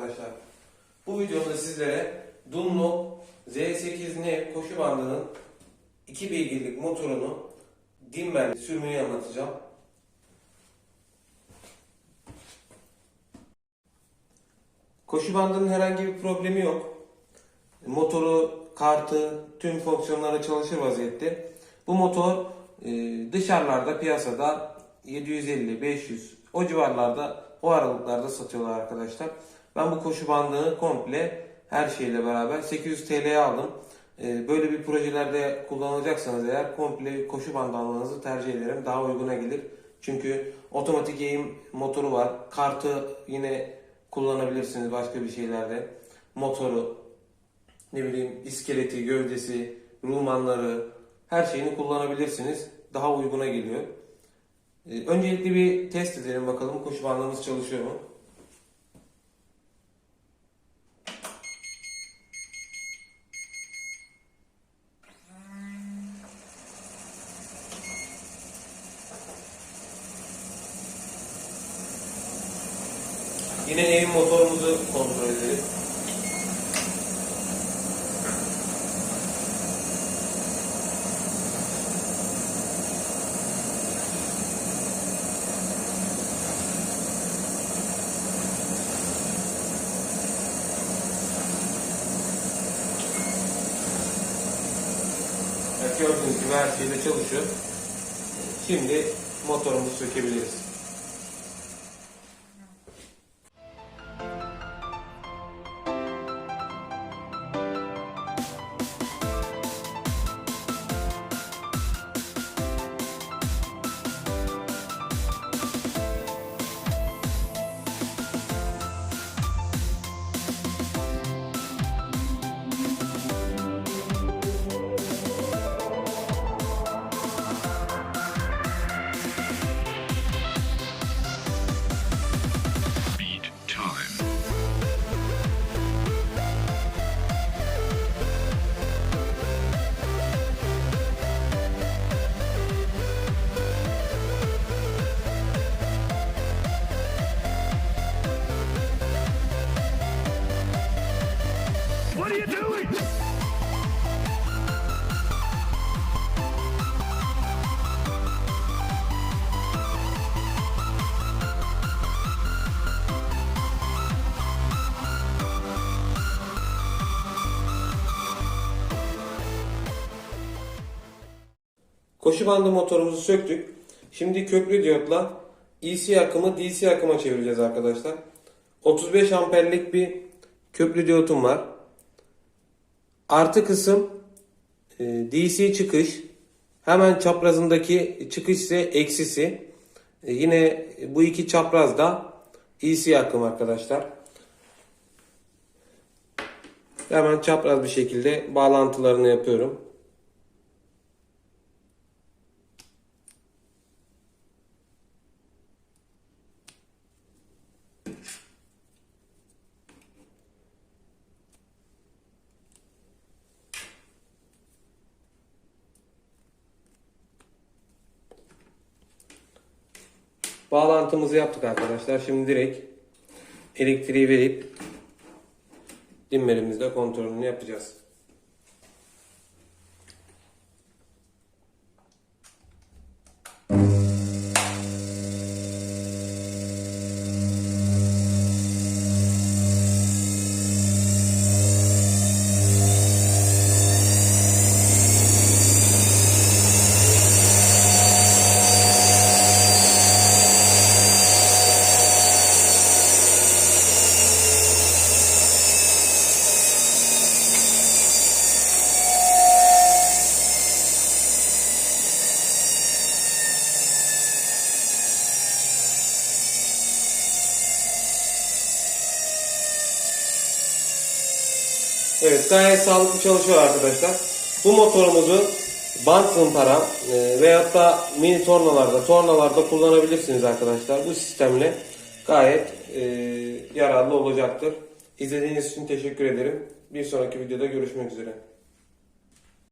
arkadaşlar. Bu videoda sizlere Dunlop Z8N koşu bandının 2 beygirlik motorunu dimmen sürmeyi anlatacağım. Koşu bandının herhangi bir problemi yok. Motoru, kartı, tüm fonksiyonları çalışır vaziyette. Bu motor e, dışarılarda piyasada 750-500 o civarlarda o aralıklarda satıyorlar arkadaşlar. Ben bu koşu bandını komple her şeyle beraber 800 TL'ye aldım. E, böyle bir projelerde kullanacaksanız eğer komple koşu bandı almanızı tercih ederim. Daha uyguna gelir. Çünkü otomatik eğim motoru var. Kartı yine kullanabilirsiniz başka bir şeylerde. Motoru, ne bileyim iskeleti, gövdesi, rumanları her şeyini kullanabilirsiniz. Daha uyguna geliyor. Ee, öncelikle bir test edelim bakalım koşu bandımız çalışıyor mu? Yine eğim motorumuzu kontrol edelim. Evet, gördüğünüz gibi her şeyde çalışıyor. Şimdi motorumuzu sökebiliriz. Are you doing? Koşu bandı motorumuzu söktük. Şimdi köprü diyotla EC akımı DC akıma çevireceğiz arkadaşlar. 35 amperlik bir köprü diyotum var. Artı kısım e, DC çıkış. Hemen çaprazındaki çıkış ise eksisi. E, Yine bu iki çapraz da EC akım arkadaşlar. Hemen çapraz bir şekilde bağlantılarını yapıyorum. Bağlantımızı yaptık arkadaşlar. Şimdi direkt elektriği verip dimmerimizde kontrolünü yapacağız. Evet gayet sağlıklı çalışıyor arkadaşlar. Bu motorumuzu bant zımpara e, veyahut da mini tornalarda, tornalarda kullanabilirsiniz arkadaşlar. Bu sistemle gayet e, yararlı olacaktır. İzlediğiniz için teşekkür ederim. Bir sonraki videoda görüşmek üzere.